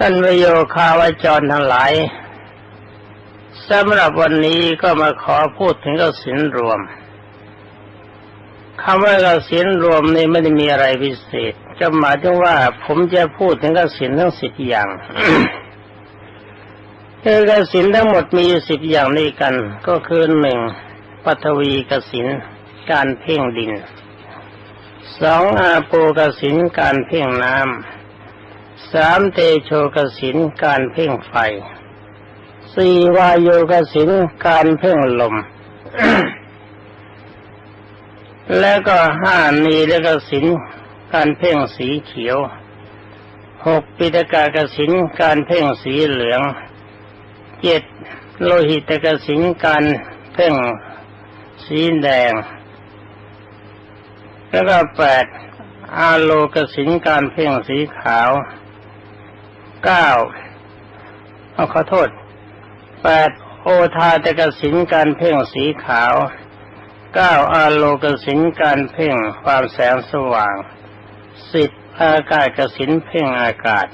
ท่านประโยคาวจรทั้งหลายสำหรับวันนี้ก็มาขอพูดถึงกสินรวมคำว่ากสินรวมนี่ไม่ได้มีอะไรพิเศษจะหมายถึงว่าผมจะพูดถึงกสินทั้งสิบอย่างคือกสินทั้งหมดมีสิบอย่างนี้กัน ก็คือหนึ่งปัทวีกสินการเพ่งดินสองอาโปกสินการเพ่งน้ำ สามเตโชกสินการเพ่งไฟสี่วายโยกสินการเพ่งลม แล้วก็ห้านีแล้วก็สินการเพ่งสีเขียวหกปิตกากสินการเพ่งสีเหลืองเจ็ดโลหิตกสินการเพ่งสีแดง แล้วก็แปดอาโลกสินการเพ่งสีขาว เก้าเอาขอโทษแปดโอทาตกสินการเพ่งสีขาวเก้าอาโลกสินการเพ่งความแสงสว่างสิบอากาศกสินเพ่งอากาศ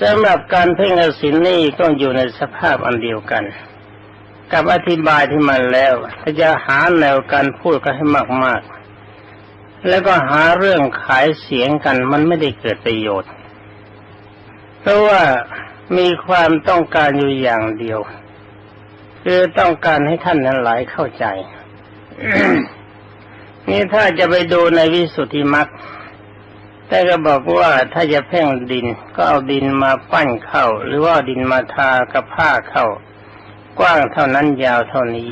สำหรับการเพ่งกสินนี่ก็อยู่ในสภาพอันเดียวกัน กับอธิบายที่มันแล้วถ้าจะหาแนวการพูดก็ให้มากๆ แล้วก็หาเรื่องขายเสียงกันมันไม่ได้เกิดประโยชน์ เพราะว่ามีความต้องการอยู่อย่างเดียว คือต้องการให้ท่านนั้นหลายเข้าใจ นี่ถ้าจะไปดูในวิสุทธิมรรคแต่ก็บอกว่าถ้าจะเพ่งดินก็เอาดินมาปั้นเข้า หรือว่าดินมาทากับผ้าเข้ากว้างเท่านั้นยาวเท่านี้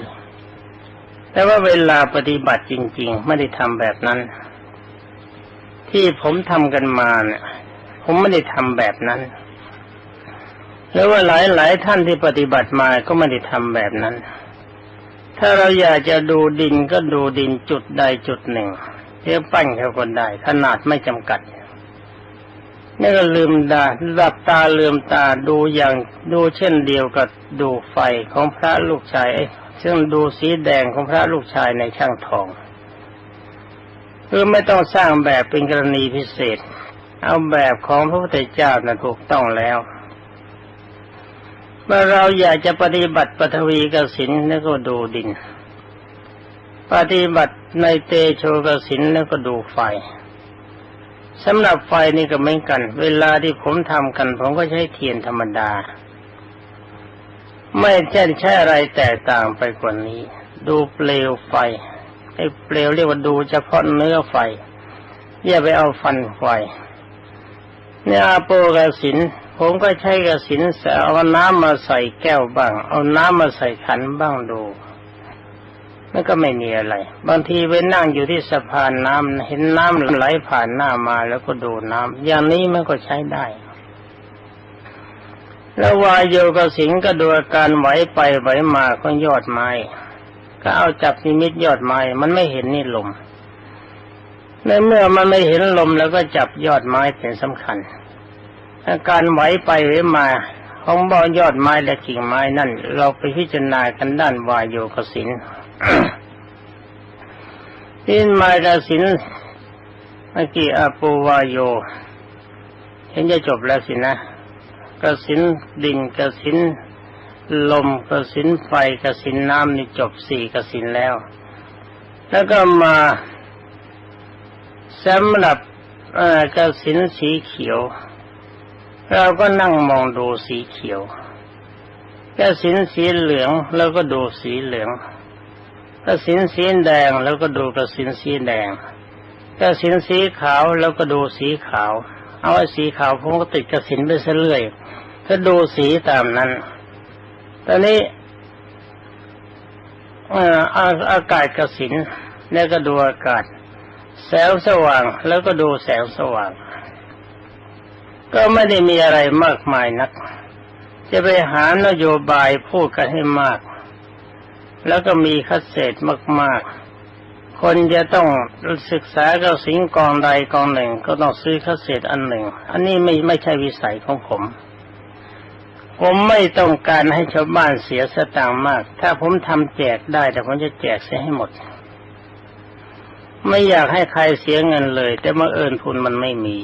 แต่ว่าเวลาปฏิบัติจริง ๆ ไม่ได้ทำแบบนั้น ที่ผมทำกันมาเนี่ย ผมไม่ได้ทำแบบนั้นแล้วว่าหลายหลายท่านที่ปฏิบัติมาก็ไม่ได้ทำแบบนั้น ถ้าเราอยากจะดูดินก็ดูดินจุดใดจุดหนึ่งเทียบปั้นเขาคนได้ ขนาดไม่จำกัด นี่ก็ลืมตาหลับตาลืมตาดูอย่างดูเช่นเดียวกับดูไฟของพระลูกชายซึ่งดูสีแดงของพระลูกชายในช่างทองคือไม่ต้องสร้างแบบเป็นกรณีพิเศษ เอาแบบของพระพุทธเจ้านะถูกต้องแล้วเมื่อเราอยากจะปฏิบัติปฐวีกสินแล้วก็ดูดิน ปฏิบัติในเตโชกสินแล้วก็ดูไฟ สำหรับไฟนี่ก็เหมือนกัน เวลาที่ผมทำกัน ผมก็ใช้เทียนธรรมดา ไม่ใช่ใช้อะไรแตกต่างไปกว่านี้ ดูเปลวไฟไอ้เปลวเรียกว่าดูเฉพาะเนื้อไฟอย่าไปเอาฟันไฟเนี่ยอาโปกสินผมก็ใช้กระสินเอาน้ำมาใส่แก้วบ้าง เอาน้ำมาใส่ขันบ้างดู มันก็ไม่มีอะไร บางทีไปนั่งอยู่ที่สะพานน้ำเห็นน้ำไหลผ่านหน้ามาแล้วก็ดูน้ำอย่างนี้มันก็ใช้ได้ แล้ววายโยกสิงก็ดูอาการไหวไปไหวมาของยอดไม้ ก็เอาจับนิมิตยอดไม้ มันไม่เห็นนี่ลมในเมื่อมันไม่เห็นลมแล้วก็จับยอดไม้เป็นสำคัญ อาการไหวไปไหวมาของบอยอดไม้และกิ่งไม้นั่น เราไปพิจารณากันด้านวายโยกสิน ที่มายกสินเมื่อกี้อาปูวายโย เห็นจะจบแล้วสินะกระสินดินกระสินลมกระสินไฟกระสินน้ำนี่จบสี่กระสินแล้ว แล้วก็มาสำหรับกสินสีเขียว เราก็นั่งมองดูสีเขียวกระสินสีเหลืองแล้วก็ดูสีเหลือง กระสินสีแดงแล้วก็ดูกระสินสีแดงกระสินสีขาวแล้วก็ดูสีขาว เอาไอ้สีขาวผมก็ติดกระสินไปเรื่อยก็ดูสีตามนั้น ตอนนี้อากาศกระสินแล้วก็ดูอากาศ แสงสว่างแล้วก็ดูแสงสว่าง ก็ไม่ได้มีอะไรมากมายนัก จะไปหานโยบายพูดกันให้มาก แล้วก็มีคัดเศษมาก ๆ คนจะต้องศึกษาเกับสิงกองใดกองหนึ่ง ก็ต้องซื้อคัดเศษอันหนึ่ง อันนี้ไม่ไม่ใช่วิสัยของผม ผมไม่ต้องการให้ชาวบ้านเสียสตางค์มาก ถ้าผมทำแจกได้แต่ผมจะแจกเสียให้หมด ไม่อยากให้ใครเสียเงินเลย แต่เมื่อเอิญทุนมันไม่มี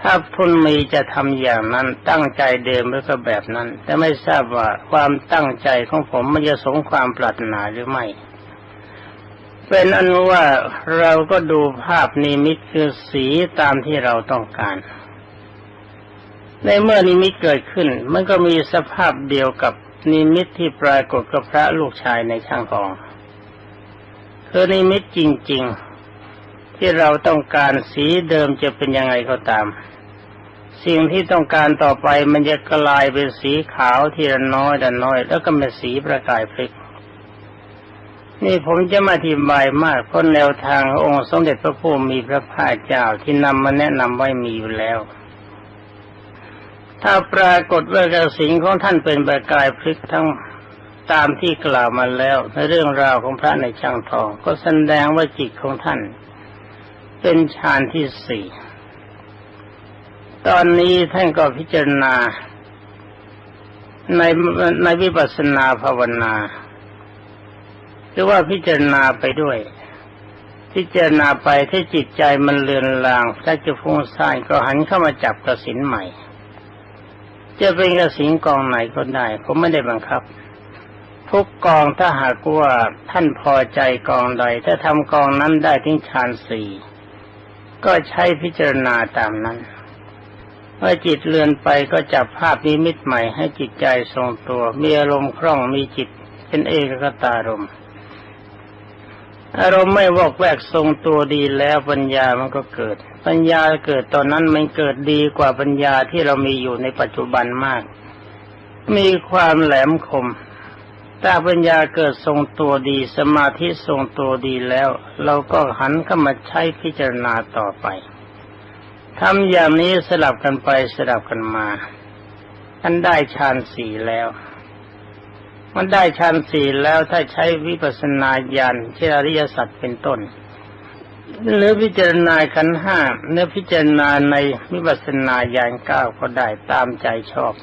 ถ้าทุนมีจะทำอย่างนั้นตั้งใจเดิมแล้วก็แบบนั้น แต่ไม่ทราบว่าความตั้งใจของผมมันจะสมความปรารถนาหรือไม่ เป็นอันว่าเราก็ดูภาพนิมิตคือสีตามที่เราต้องการ ในเมื่อนิมิตเกิดขึ้น มันก็มีสภาพเดียวกับนิมิตที่ปรากฏกับพระลูกชายในช่างทองคือนิมิตจริง ๆ ที่เราต้องการสีเดิมจะเป็นยังไงก็ตาม สิ่งที่ต้องการต่อไปมันจะกลายเป็นสีขาวทีละน้อยแต่น้อย แล้วก็เป็นสีประกายพลิกนี่ผมจะมาอธิบายมากเพราะแนวทางองค์สมเด็จพระพุทธมีพระภาคเจ้าที่นำมาแนะนำไว้มีอยู่แล้ว ถ้าปรากฏว่ากระสิงของท่านเป็นประกายพลิกทั้งตามที่กล่าวมาแล้วในเรื่องราวของพระในช่างทอง ก็แสดงว่าจิตของท่าน เป็นฌานที่สี่ ตอนนี้ท่านก็พิจารณา ในในวิปัสสนาภาวนาคือว่าพิจารณาไปด้วย พิจารณาไปถ้าจิตใจมันเลือนลางถ้าจะฟุ้งซ่านก็หันเข้ามาจับกระสินใหม่ จะเป็นกระสินกองไหนก็ได้ ผมไม่ได้บังคับทุกกองถ้าหากว่าท่านพอใจกองใดถ้าทำกองนั้นได้ถึงฌานสี่ ก็ใช้พิจารณาตามนั้นเมื่อจิตเลือนไปก็จับภาพนิมิตใหม่ให้จิตใจทรงตัว มีอารมณ์คล่องมีจิต เป็นเอกคตารมณ์อารมณ์ไม่วอกแวกทรงตัวดีแล้วปัญญามันก็เกิด ปัญญาเกิดตอนนั้นมันเกิดดีกว่าปัญญาที่เรามีอยู่ในปัจจุบันมาก มีความแหลมคม ถ้าปัญญาเกิดทรงตัวดีสมาธิทรงตัวดีแล้ว เราก็หันเข้ามาใช้พิจารณาต่อไปทำอย่างนี้สลับกันไปสลับกันมาท่านได้ฌานสี่แล้ว มันได้ฌานสี่แล้วถ้าใช้วิปัสสนาญาณเช่อริยสัจเป็นต้นหรือพิจารณาขันห้าเนื้อพิจารณาในวิปัสสนาญาณเก้าก็ได้ตามใจชอบ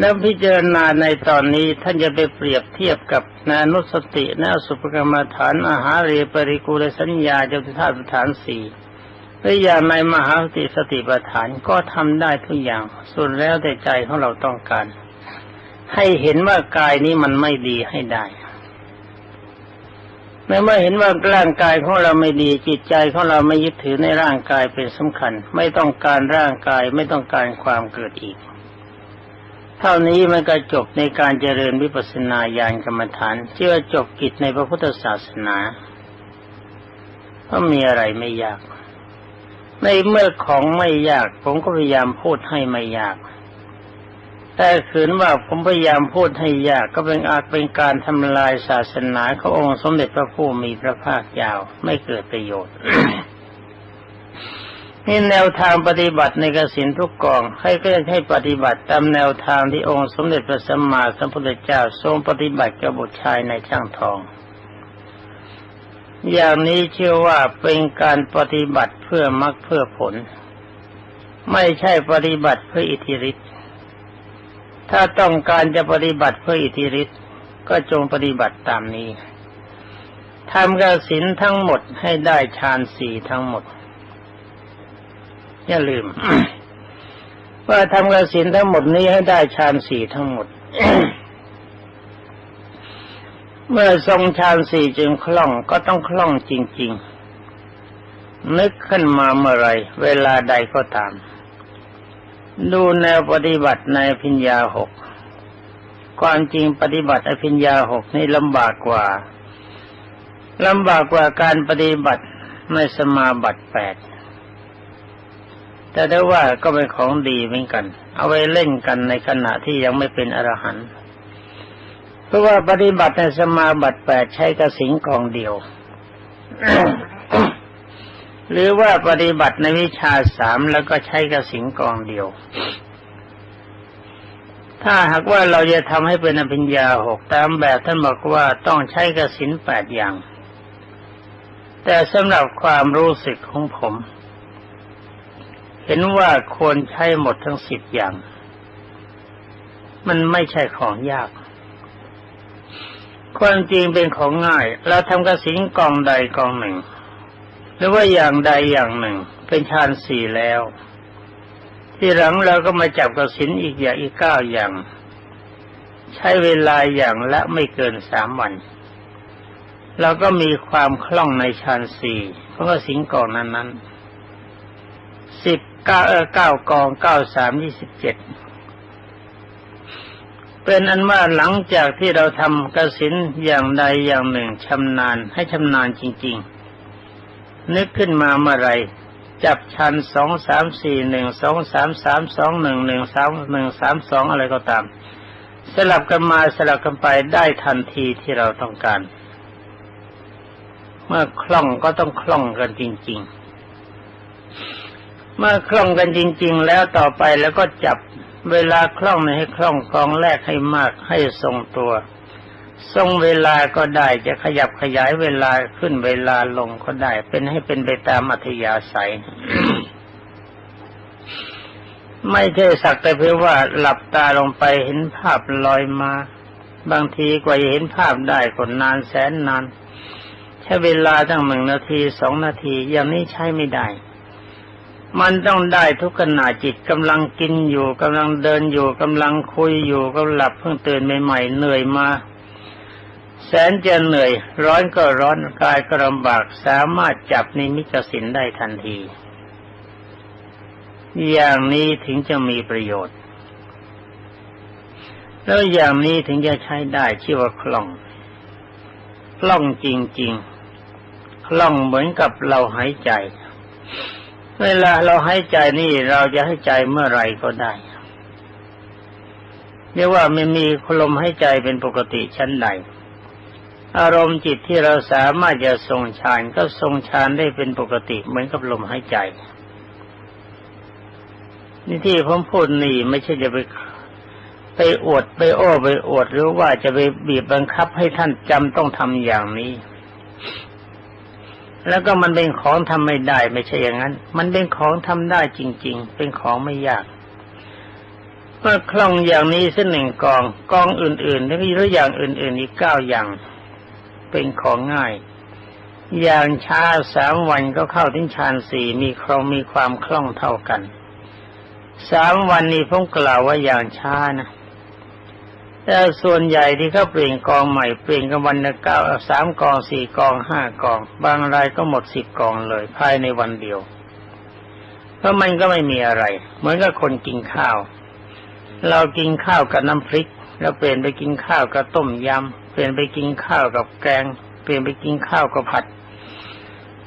แล้วพิจารณาในตอนนี้ท่านจะไปเปรียบเทียบกับนานุสตินาสุปกรรมฐานอาหารเรปริกูลสัญญาเจตุธาตุฐานสี่หรือย่างในมหาสติสติปัฏฐานก็ทำได้ทุกอย่าง ส่วนแล้วแต่ใจของเราต้องการ ให้เห็นว่ากายนี้มันไม่ดีให้ได้แม้เมื่อเห็นว่าร่างกายของเราไม่ดีจิตใจของเราไม่ยึดถือในร่างกายเป็นสำคัญ ไม่ต้องการร่างกายไม่ต้องการความเกิดอีก เท่านี้มันก็จบในการเจริญวิปัสสนาญาณกรรมฐานเชื่อจบกิจในพระพุทธศาสนาเพราะมีอะไรไม่ยาก ในเมื่อของไม่ยาก ผมก็พยายามพูดให้ไม่ยาก แต่ขืนว่าผมพยายามพูดให้ยากก็เป็นอาจเป็นการทำลายศาสนาขององค์สมเด็จพระผู้มีพระภาคยาวไม่เกิดประโยชน์ นี่แนวทางปฏิบัติในกสินทุกกองให้ก็ให้ปฏิบัติตามแนวทางที่องค์สมเด็จพระสัมมาสัมพุทธเจ้าทรงปฏิบัติกับบุตรชายในช่างทอง อย่างนี้เชื่อว่าเป็นการปฏิบัติเพื่อมรรคเพื่อผล ไม่ใช่ปฏิบัติเพื่ออิทธิฤทธิ์ถ้าต้องการจะปฏิบัติเพื่ออิทธิฤทธิ์ก็จงปฏิบัติตามนี้ทำกสินทั้งหมดให้ได้ฌานสี่ทั้งหมด อย่าลืม ว่าทำกสินทั้งหมดนี้ให้ได้ฌานสี่ทั้งหมด เมื่อทรงฌานสี่จึงคล่องก็ต้องคล่องจริง ๆ นึกขึ้นมาเมื่อไรเวลาใดก็ตาม ดูแนวปฏิบัติในพิญญาหกความจริงปฏิบัติอภิญญาหกนี่ลำบากกว่าลำบากกว่าการปฏิบัติในสมาบัติแปด แต่ได้ว่าก็เป็นของดีเหมือนกัน เอาไว้เล่นกันในขณะที่ยังไม่เป็นอรหันต์เพราะว่าปฏิบัติในสมาบัติแปดใช้กระสิงกองเดียว หรือว่าปฏิบัติในวิชาสามแล้วก็ใช้กระสิงกองเดียว ถ้าหากว่าเราจะทำให้เป็นอภิญญาหกตามแบบท่านบอกว่าต้องใช้กระสินแปดอย่าง แต่สำหรับความรู้สึกของผม เห็นว่าควรใช้หมดทั้งสิบอย่าง มันไม่ใช่ของยาก ความจริงเป็นของง่าย เราทำกระสินกองใดกองหนึ่ง หรือว่าอย่างใดอย่างหนึ่ง เป็นฌานสี่แล้ว ที่หลังเราก็มาจับกระสินอีกอย่างอีกเก้าอย่าง ใช้เวลาอย่างละไม่เกินสามวันเราก็มีความคล่องในฌานสี่เพราะว่าสิงกองนั้นนั้น สิบเก้าเออเก้ากองเก้าสามยี่สิบเจ็ดเป็นอันว่าหลังจากที่เราทำกสินอย่างใดอย่างหนึ่งชำนาญให้ชำนาญจริง ๆ นึกขึ้นมาเมื่อไรจับชันสองสามสี่หนึ่งสองสามสามสองหนึ่งหนึ่งสามหนึ่งสามสองอะไรก็ตาม สลับกันมาสลับกันไปได้ทันทีที่เราต้องการ เมื่อคล่องก็ต้องคล่องกันจริง ๆ เมื่อคล่องกันจริง ๆ แล้วต่อไปแล้วก็จับเวลาคล่องให้คล่องกองแรกให้มากให้ทรงตัว ทรงเวลาก็ได้จะขยับขยายเวลาขึ้นเวลาลงก็ได้ เป็นให้เป็นไปตามอัธยาศัย ไม่ใช่สักแต่เพียงว่าหลับตาลงไปเห็นภาพลอยมา บางทีกว่าจะเห็นภาพได้ก็นานแสนนานใช้เวลาตั้งหนึ่งนาทีสองนาทีอย่างนี้ใช้ไม่ได้ มันต้องได้ทุกขณะจิตกำลังกินอยู่กำลังเดินอยู่กำลังคุยอยู่ก็หลับเพิ่งตื่นใหม่ๆเหนื่อยมา แสนจะเหนื่อย ร้อนก็ร้อนกายก็ลำบากสามารถจับนิมิตสินได้ทันที อย่างนี้ถึงจะมีประโยชน์ แล้วอย่างนี้ถึงจะใช้ได้ชื่อว่าคล่อง คล่องจริงๆคล่องเหมือนกับเราหายใจ เวลาเราให้ใจนี่เราจะให้ใจเมื่อไรก็ได้เรียกว่าไม่มีลมให้ใจเป็นปกติชั้นใดอารมณ์จิตที่เราสามารถจะทรงฌานก็ทรงฌานได้เป็นปกติเหมือนกับลมหายใจ นี่ที่ผมพูดนี่ไม่ใช่จะไปไปอวดไปโอ้ไปอวดหรือว่าจะไปบีบบังคับให้ท่านจำต้องทำอย่างนี้ แล้วก็มันเป็นของทำไม่ได้ ไม่ใช่อย่างนั้น มันเป็นของทำได้จริง ๆ เป็นของไม่ยากเมื่อคล่องอย่างนี้เส้นหนึ่งกองกองอื่นๆแล้วมีตัวอย่างอื่น ๆ อีกเก้าอย่าง เป็นของง่าย อย่างช้าสามวันก็เข้าถึงฌานสี่มีครองมีความคล่องเท่ากันสามวันนี้ผมกล่าวว่าอย่างช้านะ แต่ส่วนใหญ่ที่เขาเปลี่ยนกองใหม่เปลี่ยนกันวันละเก้าสามกองสี่กองห้ากอง บางรายก็หมดสิบกองเลย ภายในวันเดียวเพราะมันก็ไม่มีอะไร เหมือนกับคนกินข้าว เรากินข้าวกับน้ำพริก แล้วเปลี่ยนไปกินข้าวกับต้มยำเปลี่ยนไปกินข้าวกับแกง เปลี่ยนไปกินข้าวกับผัด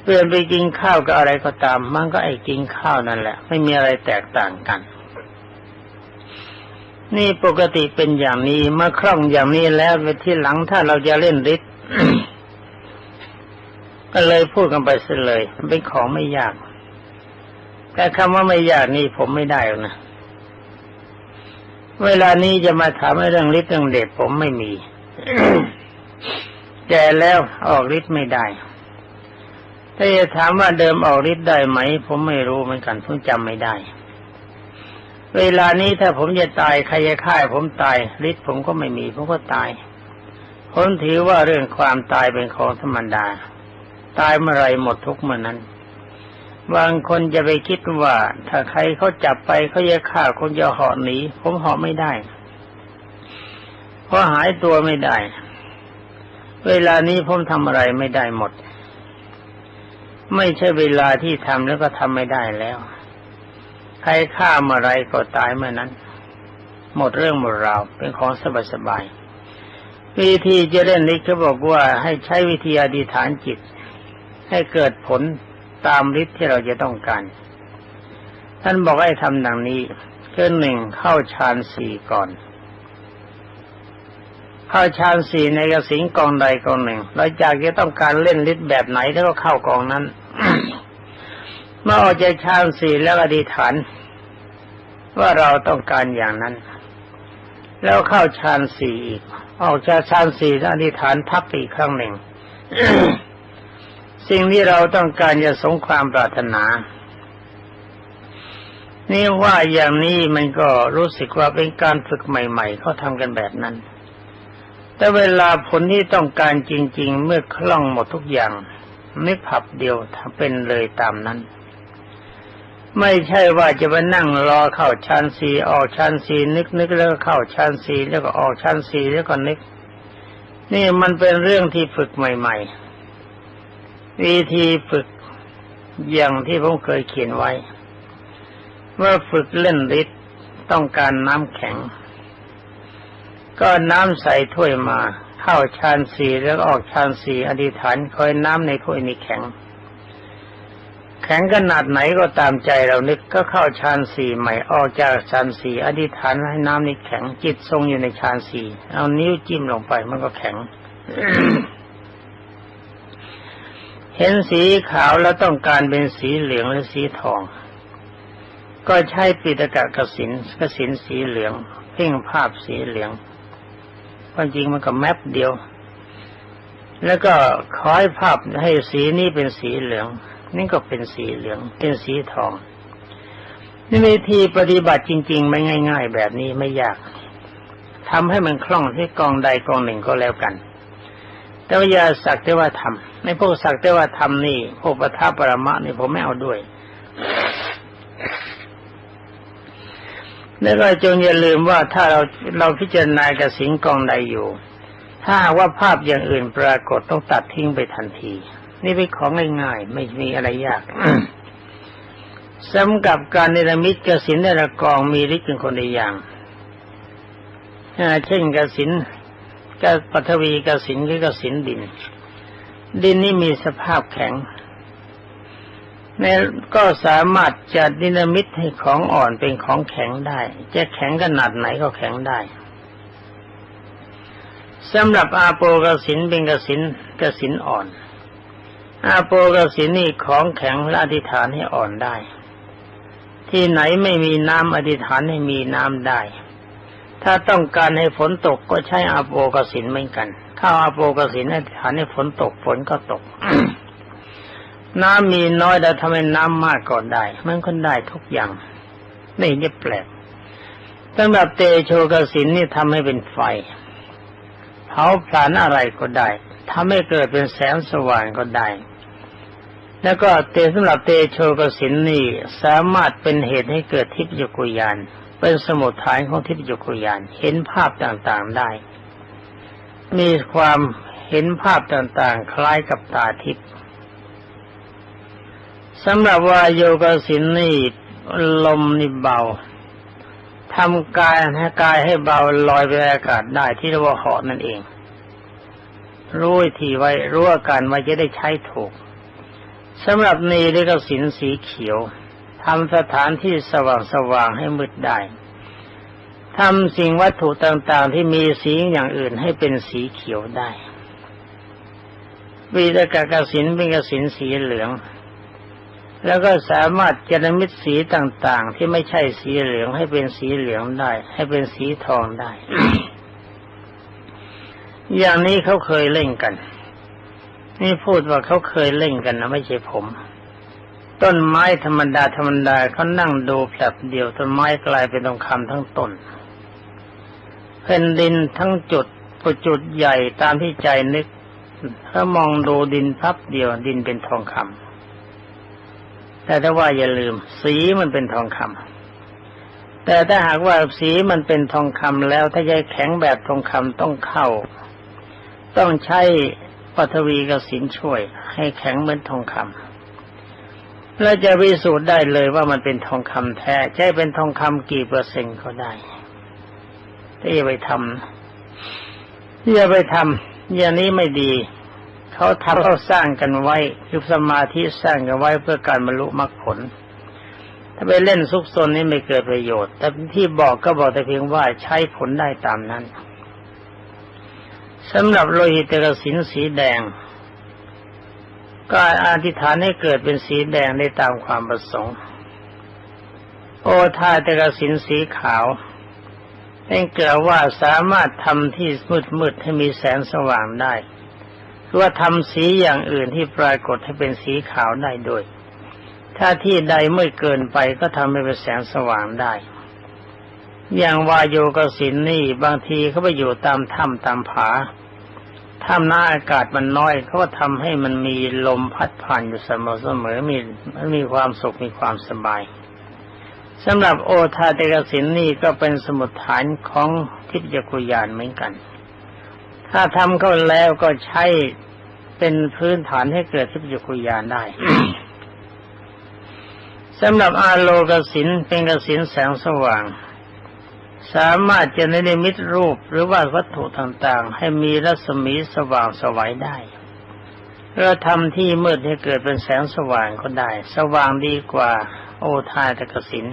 เปลี่ยนไปกินข้าวกับอะไรก็ตาม มันก็ไอ้กินข้าวนั่นแหละ ไม่มีอะไรแตกต่างกัน นี่ปกติเป็นอย่างนี้เมื่อคล่องอย่างนี้แล้วไปที่หลังถ้าเราจะเล่นฤทธิ์ก็เลยพูดกันไปเสียเลยมันเป็นของไม่ยาก แต่คำว่าไม่ยากนี่ผมไม่ได้นะ เวลานี้จะมาถามเรื่องฤทธิ์เรื่องเดชผมไม่มีแก่แล้วออกฤทธิ์ไม่ได้ ถ้าจะถามว่าเดิมออกฤทธิ์ได้ไหม ผมไม่รู้เหมือนกันผมจำไม่ได้ เวลานี้ถ้าผมจะตายใครจะฆ่าผมตายฤทธิ์ผมก็ไม่มีผมก็ตายผมถือว่าเรื่องความตายเป็นของธรรมดา ตายเมื่อไรหมดทุกเมื่อนั้น บางคนจะไปคิดว่า ถ้าใครเขาจับไปเขาจะฆ่าคนจะเหาะหนีผมเหาะไม่ได้เพราะหายตัวไม่ได้ เวลานี้ผมทำอะไรไม่ได้หมด ไม่ใช่เวลาที่ทำแล้วก็ทำไม่ได้แล้ว ใครฆ่าเมื่อไรก็ตายเมื่อนั้น หมดเรื่องหมดราวเป็นของสบายสบายวิธีจะเล่นนี้เขาบอกว่าให้ใช้วิธีอธิษฐานจิต ให้เกิดผลตามฤทธิ์ที่เราจะต้องการ ท่านบอกให้ทำดังนี้คือหนึ่งเข้าฌานสี่ก่อน เข้าฌานสี่ในกระสิงกองใดกองหนึ่งเราจากจะต้องการเล่นฤทธิ์แบบไหนแล้วก็เข้ากองนั้น เมื่อออกจากฌานสี่แล้วอธิษฐาน ว่าเราต้องการอย่างนั้น แล้วเข้าฌานสี่อีก ออกจากฌานสี่แล้วอธิษฐานทับอีกครั้งหนึ่ง สิ่งที่เราต้องการจะสงความปรารถนา นี่ว่าอย่างนี้มันก็รู้สึกว่าเป็นการฝึกใหม่ ๆเขาทำกันแบบนั้น แต่เวลาผลที่ต้องการจริง ๆ เมื่อคล่องหมดทุกอย่างไม่ผับเดียวทำเป็นเลยตามนั้น ไม่ใช่ว่าจะไปนั่งรอเข้าชั้นสีออกชั้นสีนึกนึกแล้วก็เข้าชั้นสีแล้วก็ออกชั้นสีแล้วก็นึก นี่มันเป็นเรื่องที่ฝึกใหม่ ๆ วิธีฝึกอย่างที่ผมเคยเขียนไว้ ว่าฝึกเล่นฤทธิ์ต้องการน้ำแข็ง ก็น้ำใส่ถ้วยมา เข้าชานสีแล้วออกชานสีอธิษฐานคอยน้ำในถ้วยนี้แข็ง แข็งขนาดไหนก็ตามใจเรานึกก็เข้าชานสีใหม่ออกจากชานสีอธิษฐานให้น้ำนี้แข็งจิตทรงอยู่ในชานสีเอานิ้วจิ้มลงไปมันก็แข็ง เห็นสีขาวแล้วต้องการเป็นสีเหลืองหรือสีทอง ก็ใช้ปิตกะกสินกสินสีเหลืองเพ่งภาพสีเหลืองความจริงมันก็แมปเดียว แล้วก็คอยภาพให้สีนี้เป็นสีเหลือง นี่ก็เป็นสีเหลือง เป็นสีทองนี่วิธีปฏิบัติจริง ๆ ไม่ง่าย ๆ แบบนี้ไม่ยากทำให้มันคล่องที่กองใดกองหนึ่งก็แล้วกัน แต่ว่าอย่าสักแต่ว่าทำในพวกสักแต่ว่าทำนี่พวกปทัปรมะนี่ผมไม่เอาด้วยแล้วก็จงอย่าลืมว่าถ้าเราเราพิจารณากระสิงกองใดอยู่ ถ้าว่าภาพอย่างอื่นปรากฏต้องตัดทิ้งไปทันที นี่เป็นของง่ายๆไม่มีอะไรยากสำกับการเนรมิตกสินในละกองมีฤทธิ์เป็นคนในอย่างเช่นกสินกปัทวีกสินคือกสินดิน ดินนี่มีสภาพแข็งในก็สามารถจะดินามิตให้ของอ่อนเป็นของแข็งได้ จะแข็งขนาดไหนก็แข็งได้สำหรับอาโปกสินเป็นกสินกสินอ่อน อาโปกสินนี่ของแข็งและอธิษฐานให้อ่อนได้ ที่ไหนไม่มีน้ำอธิษฐานให้มีน้ำได้ ถ้าต้องการให้ฝนตกก็ใช้อาโปกสินเหมือนกันถ้าอาโปกสินอธิษฐานให้ฝนตกฝนก็ตก น้ำมีน้อยแต่ทำให้น้ำมากก็ได้ มันก็ได้ทุกอย่างไม่เห็นแปลกสำหรับเตโชกสินนี่ทำให้เป็นไฟเผาผลาญอะไรก็ได้ทำให้เกิดเป็นแสงสว่างก็ได้ แล้วก็เตสำหรับเตโชกสินนี่สามารถเป็นเหตุให้เกิดทิพยกุยาน เป็นสมุทฐานของทิพยกุยาน เห็นภาพต่างๆได้ มีความเห็นภาพต่างๆ คล้ายกับตาทิพย์สำหรับวายโยกสินนี่ลมนี่เบาทำกายให้กายให้เบาลอยไปอากาศได้ที่เรียกว่าเหาะนั่นเอง รู้ทีไว้รู้อาการไว้จะได้ใช้ถูก สำหรับนีเรียกสินสีเขียวทำสถานที่สว่างสว่างให้มืดได้ทำสิ่งวัตถุต่างๆ ที่มีสีอย่างอื่นให้เป็นสีเขียวได้ วีตกกสินเป็นกสินสีเหลือง แล้วก็สามารถจะนมิตสีต่างๆ ที่ไม่ใช่สีเหลืองให้เป็นสีเหลืองได้ ให้เป็นสีทองได้ อย่างนี้เขาเคยเล่นกัน นี่พูดว่าเขาเคยเล่นกันนะไม่ใช่ผม ต้นไม้ธรรมดาธรรมดาเขานั่งดูแผลบเดียวต้นไม้กลายเป็นทองคำทั้งต้นแผ่นดินทั้งจุดประจุดใหญ่ตามที่ใจนึก ถ้ามองดูดินพับเดียวดินเป็นทองคำแต่ถ้าว่าอย่าลืม สีมันเป็นทองคำแต่ถ้าหากว่าสีมันเป็นทองคำแล้วถ้าใยแข็งแบบทองคำต้องเข้า ต้องใช้ ปฐวีกสินช่วย ให้แข็งเหมือนทองคำแล้วจะพิสูจน์ได้เลยว่ามันเป็นทองคำแท้ใช่เป็นทองคำกี่เปอร์เซ็นต์ก็ได้ถ้าอย่าไปทำอย่าไปทำอย่างนี้ไม่ดี เขาทำเขาสร้างกันไว้คือสมาธิสร้างกันไว้เพื่อการบรรลุมรรคผล ถ้าไปเล่นซุกซนนี่ไม่เกิดประโยชน์ แต่ที่บอกก็บอกแต่เพียงว่าใช้ผลได้ตามนั้น สำหรับโลหิตกสินสีแดง ก็อธิษฐานให้เกิดเป็นสีแดงได้ตามความประสงค์ โอทาตกสินสีขาวเป็นกล่าวว่าสามารถทำที่มืดๆให้มีแสงสว่างได้ว่าทำสีอย่างอื่นที่ปรากฏให้เป็นสีขาวได้ด้วย ถ้าที่ใดไม่เกินไปก็ทำให้เป็นแสงสว่างได้ อย่างวายโยกสินนี่บางทีเขาไปอยู่ตามถ้ำตามผาถ้ำหน้าอากาศมันน้อยเขาก็ทำให้มันมีลมพัดผ่านอยู่เสมอเสมอมีมันมีความสุขมีความสบายสำหรับโอทาเตกสินนี่ก็เป็นสมุดฐานของทิพยคุยานเหมือนกัน ถ้าทำเข้าแล้วก็ใช้เป็นพื้นฐานให้เกิดทิพยคุยานได้สำหรับอาโลกสินเป็นกสินแสงสว่าง สามารถจะในนิมิตรูปหรือว่าวัตถุต่างๆ ให้มีรัศมีสว่างสวัยได้เราทำที่มืดให้เกิดเป็นแสงสว่างก็ได้ สว่างดีกว่า โอทาตะกสิน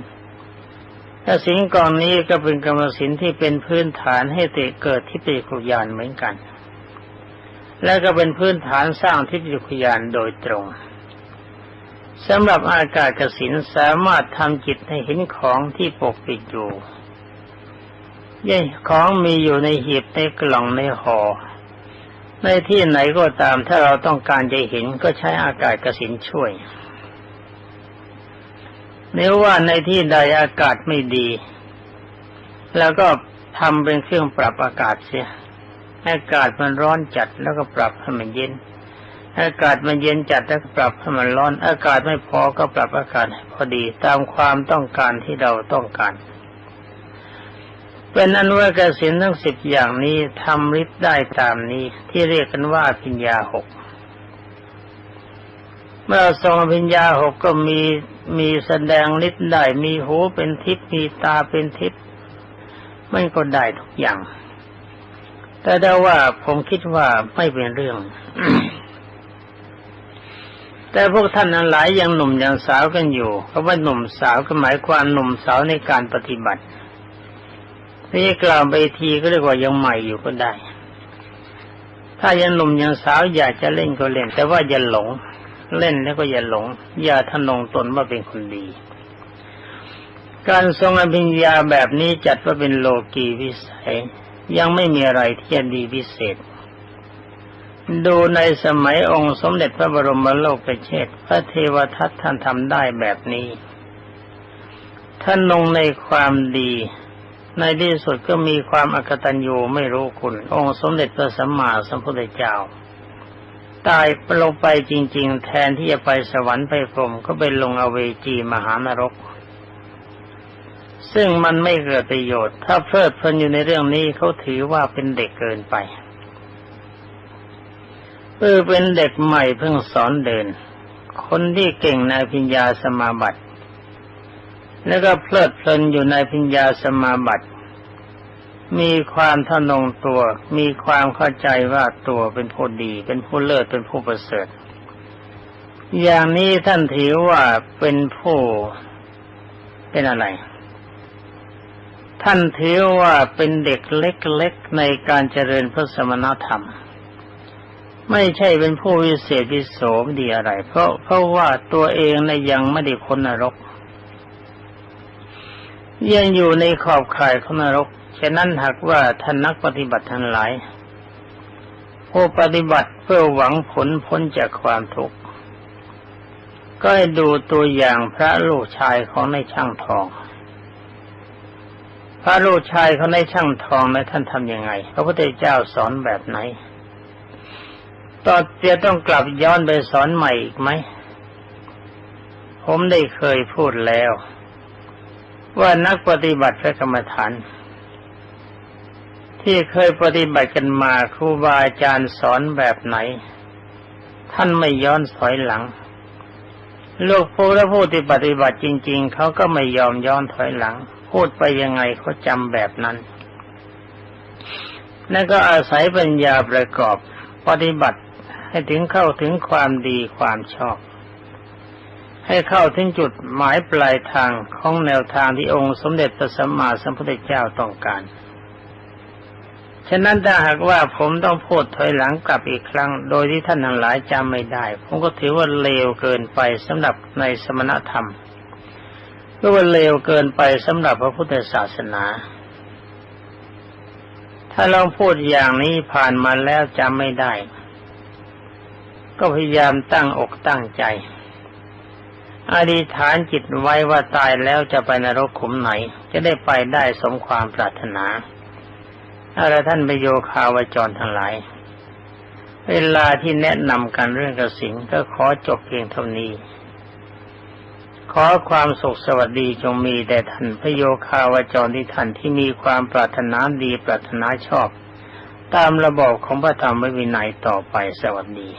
กสินกองนี้ก็เป็นกรรมสินที่เป็นพื้นฐานให้เตเกิดทิฏฐิคุยานเหมือนกัน และก็เป็นพื้นฐานสร้างทิฏฐิคุยานโดยตรงสำหรับอากาศกสินสามารถทำจิตให้เห็นของที่ปกปิดอยู่ ย่ของมีอยู่ในหีบในกล่องในหอ่อในที่ไหนก็ตามถ้าเราต้องการจะเห็นก็ใช้อากาศกสินช่วย nếu ว่าในที่ใดอากาศไม่ดี แล้วก็ทำเป็นเครื่องปรับอากาศเสียอากาศมันร้อนจัดแล้วก็ปรับให้มันเย็น อากาศมันเย็นจัดแล้วก็ปรับให้มันร้อน อากาศไม่พอก็ปรับอากาศพอดีตามความต้องการที่เราต้องการ เป็นอนุวกสินทั้งสิบอย่างนี้ทำฤทธิ์ได้ตามนี้ที่เรียกกันว่าพิญญาหก เมื่อทรงพิญญาหกก็มีมีแสดงฤทธิ์ได้มีหูเป็นทิพย์มีตาเป็นทิพย์ไม่ก็ได้ทุกอย่าง แต่ได้ว่าผมคิดว่าไม่เป็นเรื่อง แต่พวกท่านนั้นหลายยังหนุ่มยังสาวกันอยู่เพราะว่าหนุ่มสาวก็หมายความหนุ่มสาวในการปฏิบัติ นี่กล่าวไปทีก็เรียกว่ายังใหม่อยู่ก็ได้ ถ้ายังหนุ่มยังสาวอยากจะเล่นก็เล่น แต่ว่าอย่าหลง เล่นแล้วก็อย่าหลง อย่าทนงตนว่าเป็นคนดี การทรงอภิญญาแบบนี้จัดว่าเป็นโลกีวิสัย ยังไม่มีอะไรที่จะดีพิเศษ ดูในสมัยองค์สมเด็จพระบรมโลกเชษพระเทวทัตท่านทำได้แบบนี้ท่านลงในความดี ในที่สุดก็มีความอกตัญญูไม่รู้คุณ องค์สมเด็จพระสัมมาสัมพุทธเจ้า ตายลงไปจริง ๆ แทนที่จะไปสวรรค์ไปพรมก็ไปลงอเวจีมหานรก ซึ่งมันไม่เกิดประโยชน์ ถ้าเพลิดเพลินอยู่ในเรื่องนี้เขาถือว่าเป็นเด็กเกินไปเออเป็นเด็กใหม่เพิ่งสอนเดิน คนที่เก่งในพิญญาสมาบัติ แล้วก็เพลิดเพลินอยู่ในพิญญาสมาบัติ มีความทนงตัว มีความเข้าใจว่าตัวเป็นผู้ดี เป็นผู้เลิศ เป็นผู้ประเสริฐ อย่างนี้ท่านถือว่าเป็นผู้เป็นอะไร ท่านถือว่าเป็นเด็กเล็กๆในการเจริญพระสมณธรรม ไม่ใช่เป็นผู้วิเศษวิโสมดีอะไร เพราะเพราะว่าตัวเองในยังไม่ได้พ้นนรก ยังอยู่ในขอบข่ายของนรก ฉะนั้นหากว่าท่านนักปฏิบัติทั้งหลายผู้ปฏิบัติเพื่อหวังผลพ้นจากความทุกข์ก็ให้ดูตัวอย่างพระลูกชายของในช่างทอง พระลูกชายของในช่างทองในท่านทำยังไง พระพุทธเจ้าสอนแบบไหนต่อจะต้องกลับย้อนไปสอนใหม่อีกไหม ผมได้เคยพูดแล้ว ว่านักปฏิบัติพระกรรมฐาน ที่เคยปฏิบัติกันมาครูบาอาจารย์สอนแบบไหน ท่านไม่ย้อนถอยหลังลูกผู้และผู้ที่ปฏิบัติจริง ๆเขาก็ไม่ยอมย้อนถอยหลัง พูดไปยังไงเขาจำแบบนั้นนั่นก็อาศัยปัญญาประกอบปฏิบัติให้ถึงเข้าถึงความดีความชอบ ให้เข้าถึงจุดหมายปลายทางของแนวทางที่องค์สมเด็จพระสัมมาสัมพุทธเจ้าต้องการ ฉะนั้นถ้าหากว่าผมต้องพูดถอยหลังกลับอีกครั้ง โดยที่ท่านทั้งหลายจำไม่ได้ ผมก็ถือว่าเลวเกินไปสำหรับในสมณธรรมหรือว่าเลวเกินไปสำหรับพระพุทธศาสนา ถ้าลองพูดอย่างนี้ผ่านมาแล้วจำไม่ได้ ก็พยายามตั้งอกตั้งใจ อธิษฐานจิตไว้ว่าตายแล้วจะไปนรกขุมไหน จะได้ไปได้สมความปรารถนาอะไรท่านประโยคาวจรทั้งหลาย เวลาที่แนะนำกันเรื่องกระสิงก็ขอจบเพียงเท่านี้ ขอความสุขสวัสดีจงมีแด่ท่านพระโยคาวจรที่ท่านที่มีความปรารถนาดีปรารถนาชอบ ตามระบอบของพระธรรมวินัยต่อไปสวัสดี